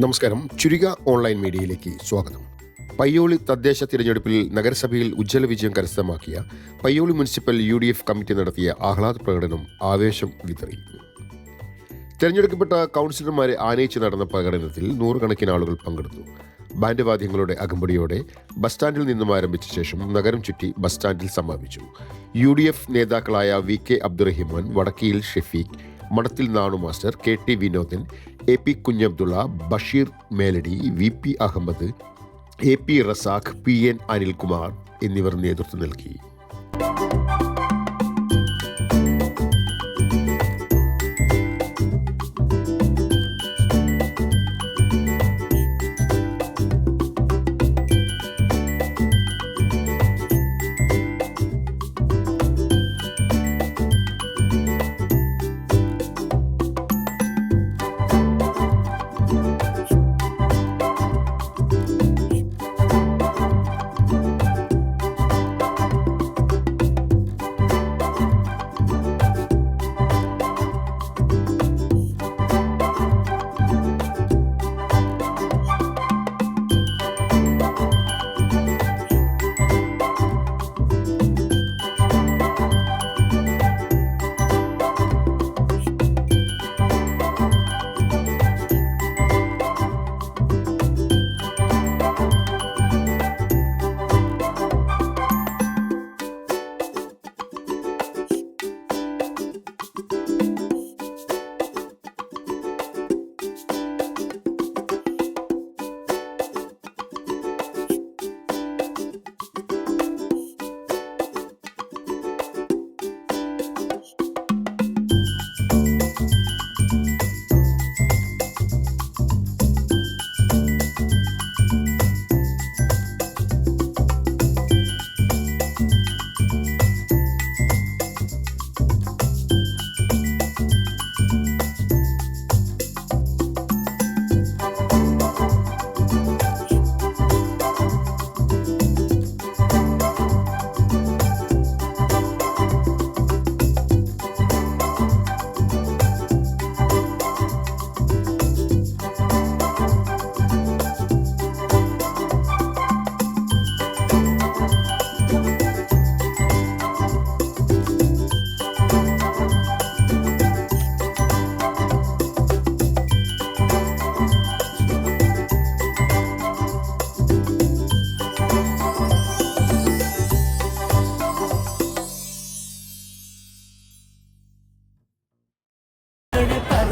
നമസ്കാരം. ചുരിക ഓൺലൈൻ മീഡിയയിലേക്ക് സ്വാഗതം. പയ്യോളി തദ്ദേശ തിരഞ്ഞെടുപ്പിൽ നഗരസഭയിൽ ഉജ്ജ്വല വിജയം കരസ്ഥമാക്കിയ Payyoli municipal U D F committee നടത്തിയ ആഹ്ലാദ പ്രകടനം ആവേശം വിതറി തിരഞ്ഞെടുക്കപ്പെട്ട കൗൺസിലർമാരെ ആനയിച്ച് നടന്ന പ്രകടനത്തിൽ നൂറുകണക്കിന് ആളുകൾ പങ്കെടുത്തു. ബാൻഡ് വാദ്യങ്ങളുടെ അകമ്പടിയോടെ ബസ് സ്റ്റാൻഡിൽ നിന്നും ആരംഭിച്ച ശേഷം നഗരം ചുറ്റി ബസ് സ്റ്റാൻഡിൽ സമാപിച്ചു. യു ഡി എഫ് നേതാക്കളായ V K Abdurahiman Vadakkayil Shefeeq Madathil Nanu master K T Vinodan A P Kunhabdulla Basheer Meladi V P Ahammed A P Razak P N Anilkumar എന്നിവർ നേതൃത്വം നൽകി.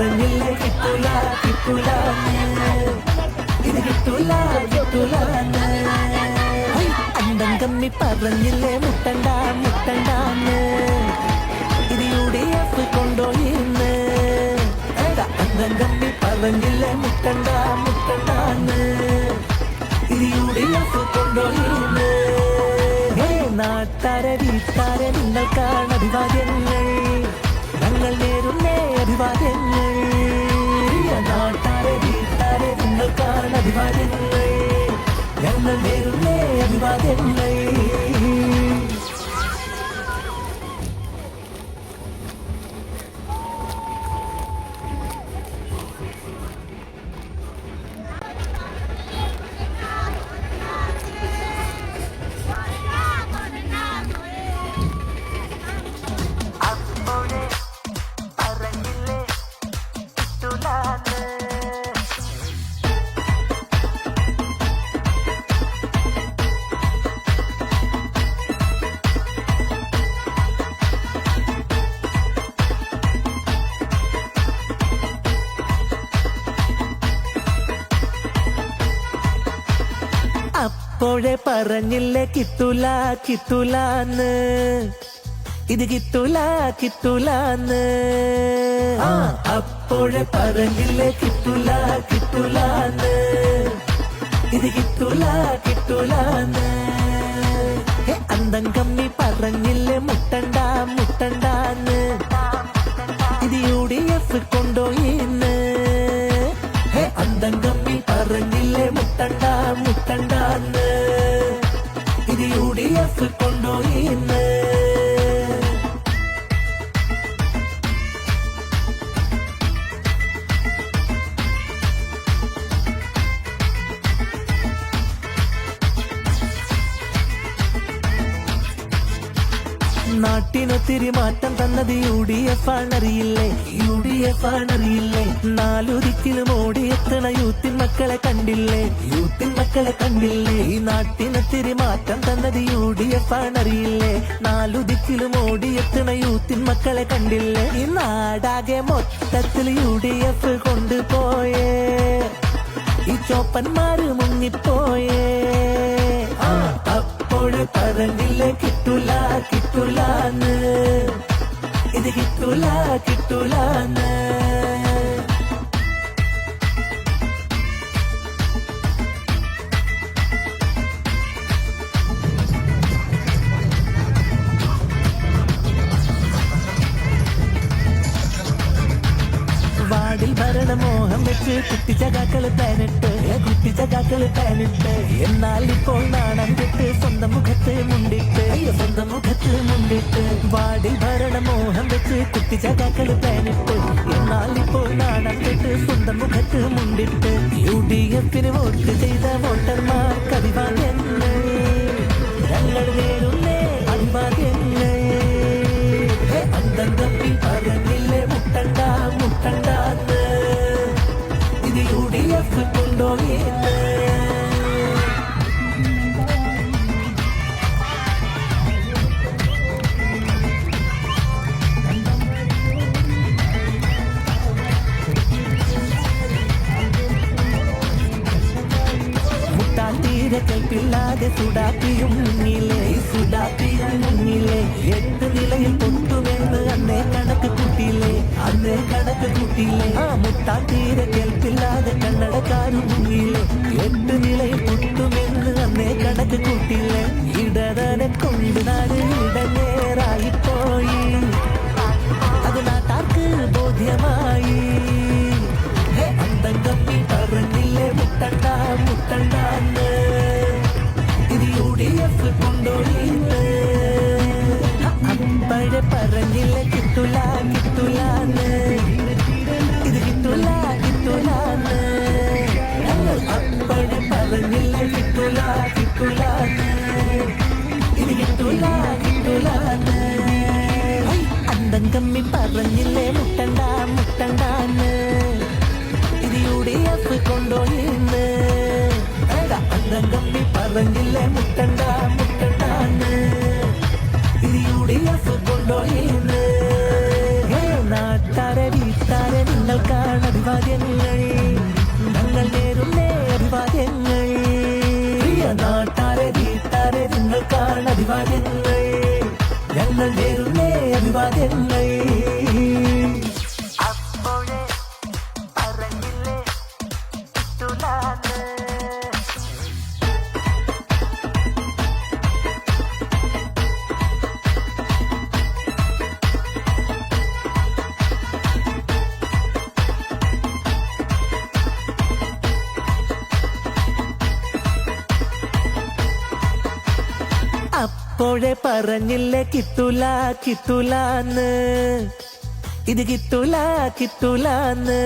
പറഞ്ഞില്ലേ കിട്ടൂല അണ്ടം കമ്മി പറഞ്ഞില്ലേ മുട്ടണ്ട മുട്ടണ്ടാന്ന്. ഇത് യു ഡി എഫ് അണ്ടം കമ്മി പറഞ്ഞില്ലേ മുട്ടണ്ട മുട്ടണ്ടാന്ന്. ഇത് യു ഡി എഫ് കൊണ്ടോയിന്ന് നാട്ടാരെ നിങ്ങൾക്കാണ് അഭിവാദ്യങ്ങൾ. വീട്ടാരെ നിങ്ങൾക്കാണ് അഭിവാദ്യങ്ങൾ ഞങ്ങൾ നേരുന്നേ അപ്പോഴേ പറഞ്ഞില്ലേ കിത്തുല കിത്തുലാന്ന് ഇത് കിത്തുല കിത്തുലാന്ന് അപ്പോഴെ പറഞ്ഞില്ലേ കിത്തുല കിത്തുലാന്ന് ഇത് കിത്തുല കിത്തുലാന്ന് അന്തം കമ്മി പറഞ്ഞില്ലേ മുട്ടണ്ട മുട്ടണ്ടാന്ന്. ഇന്ന് മാറ്റം തന്നത് യു ഡി എഫ് ആണറിയില്ലേ? യു ഡി എഫ് ആണറിയില്ലേ? നാലുദിക്കിലും ഓടിയ ഓടിയെത്തണ യൂത്തിൻ മക്കളെ കണ്ടില്ലേ? യൂത്തിൻ മക്കളെ കണ്ടില്ലേ? ഈ നാട്ടിനൊത്തിരി മാറ്റം തന്നത് യു ഡി എഫ് ആണറിയില്ലേ? നാലു ദിക്കിലും ഓടിയെത്തണ യൂത്തിൻ മക്കളെ കണ്ടില്ലേ? ഈ നാടാകെ മൊത്തത്തിൽ യു ഡി എഫ് കൊണ്ടുപോയേ. ഈ ചോപ്പന്മാര് മുങ്ങിപ്പോയേ. ആ, അപ്പോഴ് പറഞ്ഞില്ലേ കിട്ടൂല കിട്ടൂലാന്ന്. ഇത് കിട്ടൂല കിട്ടൂലാന്ന്. വാടിൽ ഭരണമോഹം വെച്ച് കുട്ടിച്ചകാക്കൾ പാനിട്ട്. കുട്ടിച്ചകാക്കൾ പാനിട്ട്. എന്നാൽ ഇപ്പോൾ നാണം കെട്ട് സ്വന്തം മുഖത്ത് മുണ്ടിട്ട്. സ്വന്തം മുഖത്ത് മുണ്ടിട്ട്. വാടി ഭരണ മോഹം വെച്ച് കുട്ടി കുട്ടിച്ചകാക്കൾ പാനിട്ട്. എന്നാൽ ഇപ്പോൾ നാണം കെട്ട് സ്വന്തം മുഖത്ത് മുണ്ടിട്ട്. യു ഡി എഫിന് വോട്ട് ചെയ്ത വോട്ടർമാർ കവിവാദ്യങ്ങൾ ഞങ്ങൾ മുട്ടണ്ട മുട്ടണ്ടാന്ന് എഫ് കൊണ്ടുപോയിന്ന് മുട്ടാൻ തീരെ കേൾപ്പില്ലാതെ സുഡാപ്പിയും മുന്നിലെ സുഡാപ്പിയും മുന്നിലെ എട്ട് നിലയിൽ പൊട്ടുമെന്ന് അന്നേ കണക്ക് കൂട്ടിയില്ലേ അന്നേ കണക്ക് കൂട്ടിയില്ലേ ആ മുട്ടാൻ തീരെ കേൾപ്പില്ലാതെ കണ്ണടക്കാരും മുന്നിലെ എട്ട് നിലയിൽ പൊട്ടുമെന്ന് കിട്ടൂലാന്ന് ഹൈ, അന്തം കമ്മി പറഞ്ഞില്ലേ മുട്ടണ്ട മുട്ടണ്ടാന്ന് ഇത് യു ഡി എഫ് കൊണ്ടോയിന്ന് എടാ, അന്തം കമ്മി പറഞ്ഞില്ലേ മുട്ടണ്ട മുട്ടണ്ടാന്ന് ഇത് യു ഡി എഫ് കൊണ്ടോയിന്ന് ഹേ, അപ്പോഴേ പറഞ്ഞില്ലേ കിട്ടൂല കിട്ടൂലാന്ന്. ഇത് കിട്ടൂല കിട്ടൂലാന്ന്.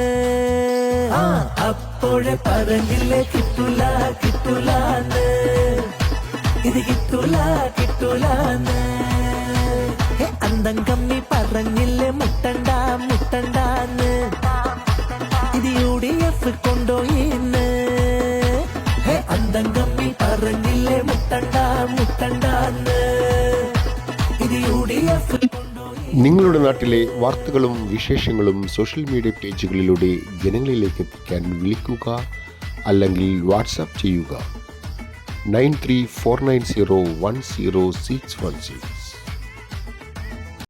ആ, അപ്പോഴേ പറഞ്ഞില്ലേ കിട്ടൂല കിട്ടൂലാന്ന്. ഇത് കിട്ടൂല കിട്ടൂലാന്ന്. ഹേ, അന്തം കമ്മി പറഞ്ഞില്ലേ മുട്ടണ്ട മുട്ടണ്ടാന്ന് നിങ്ങളുടെ നാട്ടിലെ വാർത്തകളും വിശേഷങ്ങളും സോഷ്യൽ മീഡിയ പേജുകളിലൂടെ ജനങ്ങളിലേക്ക് എത്തിക്കാൻ വിളിക്കുക അല്ലെങ്കിൽ വാട്സാപ്പ് ചെയ്യുക. Nine three four nine zero one zero six one six